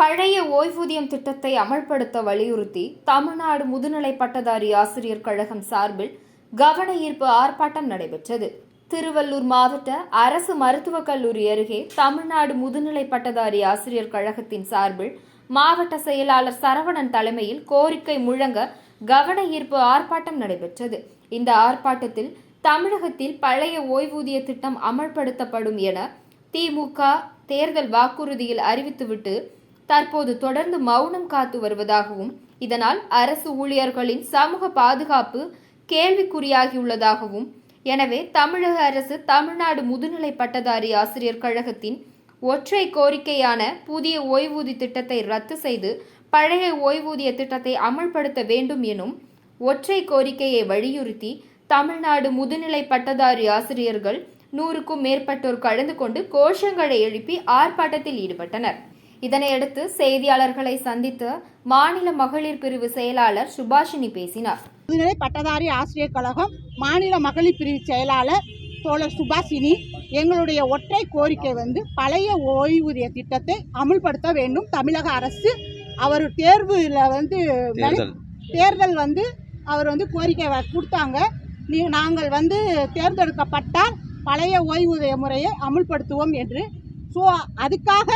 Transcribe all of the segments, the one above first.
பழைய ஓய்வூதியம் திட்டத்தை அமல்படுத்த வலியுறுத்தி தமிழ்நாடு முதுநிலை பட்டதாரி ஆசிரியர் கழகம் சார்பில் கவன ஈர்ப்பு ஆர்ப்பாட்டம் நடைபெற்றது. திருவள்ளூர் மாவட்ட அரசு மருத்துவக் கல்லூரி அருகே தமிழ்நாடு முதுநிலை பட்டதாரி ஆசிரியர் கழகத்தின் சார்பில் மாவட்ட செயலாளர் சரவணன் தலைமையில் கோரிக்கை முழங்க கவன ஈர்ப்பு ஆர்ப்பாட்டம் நடைபெற்றது. இந்த ஆர்ப்பாட்டத்தில் தமிழகத்தில் பழைய ஓய்வூதிய திட்டம் அமல்படுத்தப்படும் என திமுக தேர்தல் வாக்குறுதியில் அறிவித்துவிட்டு தற்போது தொடர்ந்து மௌனம் காத்து வருவதாகவும் இதனால் அரசு ஊழியர்களின் சமூக பாதுகாப்பு கேள்விக்குறியாகியுள்ளதாகவும் எனவே தமிழக அரசு தமிழ்நாடு முதுநிலை பட்டதாரி ஆசிரியர் கழகத்தின் ஒற்றை கோரிக்கையான புதிய ஓய்வூதிய திட்டத்தை ரத்து செய்து பழைய ஓய்வூதிய திட்டத்தை அமல்படுத்த வேண்டும் எனும் ஒற்றை கோரிக்கையை வலியுறுத்தி தமிழ்நாடு முதுநிலை பட்டதாரி ஆசிரியர்கள் நூறுக்கும் மேற்பட்டோர் கலந்து கொண்டு கோஷங்களை எழுப்பி ஆர்ப்பாட்டத்தில் ஈடுபட்டனர். இதனையடுத்து செய்தியாளர்களை சந்தித்த மாநில மகளிர் பிரிவு செயலாளர் சுபாஷினி பேசினார். முதுநிலை பட்டதாரி ஆசிரியர் கழகம் மாநில மகளிர் பிரிவு செயலாளர் தோழர் சுபாஷினி எங்களுடைய ஒற்றை கோரிக்கை வந்து பழைய ஓய்வூதிய திட்டத்தை அமுல்படுத்த வேண்டும். தமிழக அரசு அவர் தேர்வில் வந்து தேர்தல். வந்து அவர் வந்து கோரிக்கை கொடுத்தாங்க. நீ நாங்கள் வந்து தேர்ந்தெடுக்கப்பட்டால் பழைய ஓய்வூதிய முறையை அமுல்படுத்துவோம் என்று. ஸோ அதுக்காக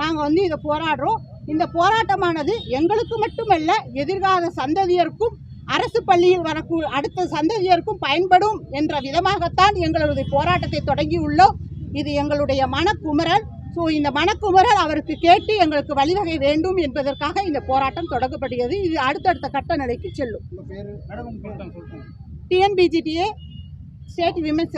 நாங்கள் வந்து இதை போராடுறோம். இந்த போராட்டமானது எங்களுக்கு மட்டுமல்ல எதிர்கால சந்ததியருக்கும் அரசு பள்ளியில் வரக்கூ அடுத்த சந்ததியருக்கும் பயன்படும் என்ற விதமாகத்தான் எங்களுடைய போராட்டத்தை தொடங்கியுள்ளோம். இது எங்களுடைய மனக்குமரல். ஸோ இந்த மனக்குமரல் அவருக்கு கேட்டு எங்களுக்கு வழிவகை வேண்டும் என்பதற்காக இந்த போராட்டம் தொடங்கப்படுகிறது இது அடுத்தடுத்த கட்ட நிலைக்கு செல்லும் டிஎன்பிஜிடிஏ ஸ்டேட் விமென்ஸ்